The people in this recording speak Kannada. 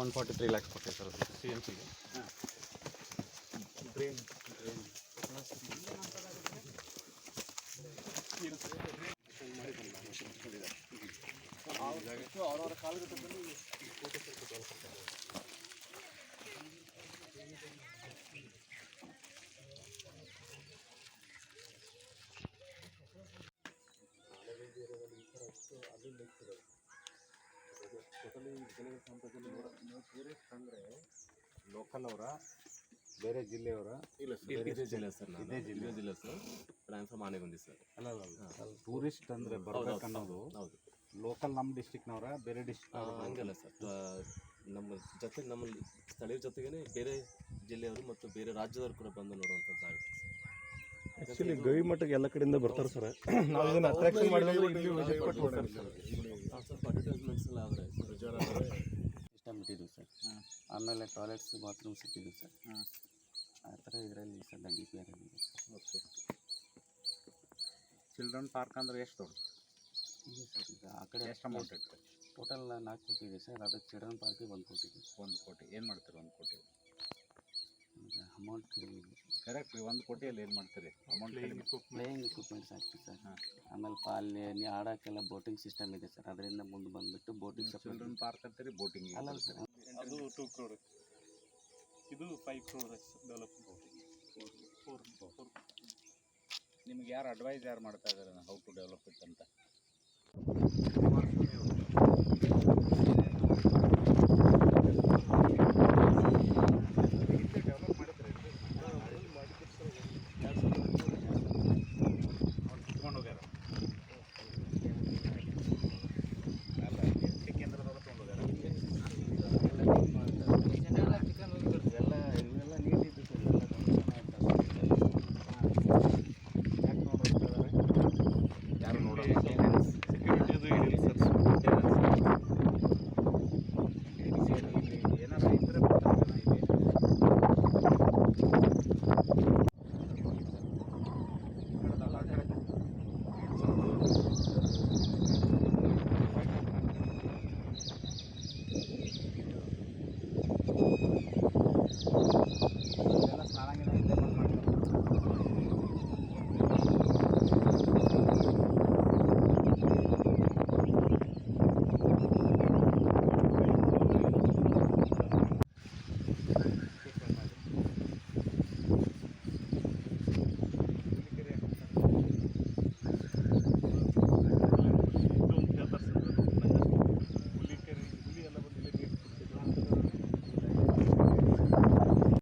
ಒನ್ ಫಾರ್ಟಿ ತ್ರೀ ಲ್ಯಾಕ್ಸ್ ಕೊಟ್ಟಿದೆ ಸರ್ ಸಿ ಎಮ್ ಸಿಗೆ ಲೋಕಲ್ ಅವರ? ಬೇರೆ ಜಿಲ್ಲೆಯವರ ಇಲ್ಲ ಸರ್ ಇದೇ ಜಿಲ್ಲೆ. ಸರ್ ಇದೇ ಜಿಲ್ಲೆ. ಜಿಲ್ಲೆ sir. Transfer from Anegundi sir. ಅಲ್ಲ ಅಲ್ಲ ಟೂರಿಸ್ಟ್ ಅಂದ್ರೆ ಬರ್ಬೇಕನ್ನೋದು ಹೌದು ಲೋಕಲ್ ನಮ್ಮ ಡಿಸ್ಟಿಕ್ನವರ ಬೇರೆ ಡಿಸ್ಟಿಕ್ ಹಂಗಲ್ಲ ಸರ್. ನಮ್ಮ ಜೊತೆ ನಮ್ಮ ಸ್ಥಳೀಯ ಜೊತೆಗೇನೆ ಬೇರೆ ಜಿಲ್ಲೆಯವರು ಮತ್ತು ಬೇರೆ ರಾಜ್ಯದವರು ಕೂಡ ಬಂದು ನೋಡುವಂಥದ್ದು ಆಗುತ್ತೆ ಆ್ಯಕ್ಚುಲಿ ಗವಿ ಮಠಕ್ಕೆ ಎಲ್ಲ ಕಡೆಯಿಂದ ಬರ್ತಾರೆ ಸರ್. ನಾವು ಇದನ್ನ ಅಟ್ರಾಕ್ಷನ್ ಮಾಡಿದ್ರೆ ಇಲ್ಲಿ ವಿಸಿಟ್ ಕೊಟ್ಟು ಹೋಗ್ತಾರೆ ಸರ್. ಆ, ಸ್ವಲ್ಪ ಅಡ್ವರ್ಟೈಸ್ಮೆಂಟ್ಸ್ ಎಲ್ಲ ಆದರೆ ಸಿಸ್ಟಮ್ ಇಟ್ಟಿದ್ದೀವಿ ಸರ್. ಆಮೇಲೆ ಟಾಯ್ಲೆಟ್ಸ್ ಬಾತ್ರೂಮ್ಸ್ ಇಟ್ಟಿದ್ದೀವಿ ಸರ್. ಆತರ ಆ ಥರ ಇದರಲ್ಲಿ ಸರ್ ಡಿ ಪಿ ಆರ್ ಇದೆ ಓಕೆ. ಚಿಲ್ಡ್ರನ್ ಪಾರ್ಕ್ ಅಂದ್ರೆ ಎಷ್ಟು ದೊಡ್ಡ ಸರ್ ಈಗ ಆ ಕಡೆ ಎಷ್ಟು ಅಮೌಂಟ್ ಇತ್ತು? ಟೋಟಲ್ ನಾಲ್ಕು ಕೋಟಿ ಇದೆ ಸರ್. ಅದಕ್ಕೆ ಚಿಲ್ಡ್ರನ್ ಪಾರ್ಕಿಗೆ ಒಂದು ಕೋಟಿ. ಇದೆ ಒಂದು ಕೋಟಿ. ಏನು ಮಾಡ್ತೀರಿ ಒಂದು ಕೋಟಿ? ಅಮೌಂಟ್ ಕಡಿಮೆ ಇದೆ. ಕರೆಕ್ಟ್ ರೀ ಒಂದು ಕೋಟಿಯಲ್ಲಿ ಏನು ಮಾಡ್ತೀರಿ? ಅಮೌಂಟ್ ಕಡಿಮೆ. ಪ್ಲೇಯಿಂಗ್ ಇಕ್ವಿಪ್ಮೆಂಟ್ಸ್ ಆಗ್ತದೆ ಸರ್. ಹಾಂ. ಆಮೇಲೆ ಅಲ್ಲಿ ನೀವು ಆಡೋಕ್ಕೆಲ್ಲ ಬೋಟಿಂಗ್ ಸಿಸ್ಟಮ್ ಇದೆ ಸರ್. ಅದರಿಂದ ಮುಂದೆ ಬಂದುಬಿಟ್ಟು ಬೋಟಿಂಗ್ ಚಿಲ್ಡ್ರನ್ ಪಾರ್ಕ್ ಅಂತೀರಿ ಬೋಟಿಂಗ್ ಅಲ್ಲ ಸರ್. ಅದು ಟೂ ಕ್ರೋರ್ ಇದು ಫೈವ್ ಕ್ರೋರ್ ಡೆವಲಪ್ ನಿಮ್ಗೆ ಯಾರು ಅಡ್ವೈಸ್ ಯಾರು ಮಾಡ್ತಾ ಇದ್ದಾರೆ ಹೌ ಟು ಡೆವಲಪ್ ಇಟ್ ಅಂತ?